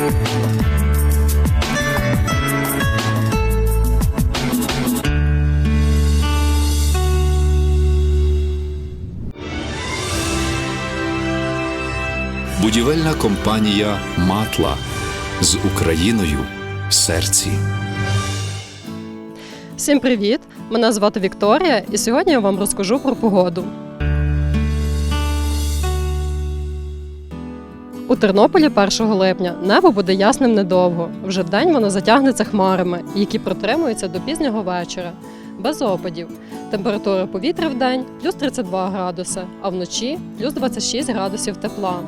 Будівельна компанія Матла з Україною в серці. Всім привіт! Мене звати Вікторія, і сьогодні я вам розкажу про погоду. У Тернополі 1 липня небо буде ясним недовго. Вже вдень воно затягнеться хмарами, які протримуються до пізнього вечора, без опадів. Температура повітря в день плюс 32 градуси, а вночі плюс 26 градусів тепла.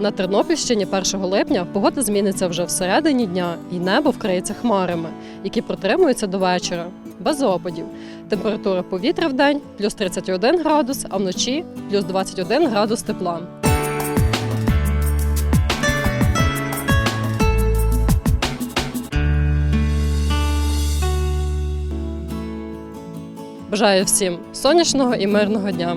На Тернопільщині 1 липня погода зміниться вже всередині дня, і небо вкриється хмарами, які протримуються до вечора, без опадів. Температура повітря в день плюс 31 градус, а вночі плюс 21 градус тепла. Бажаю всім сонячного і мирного дня!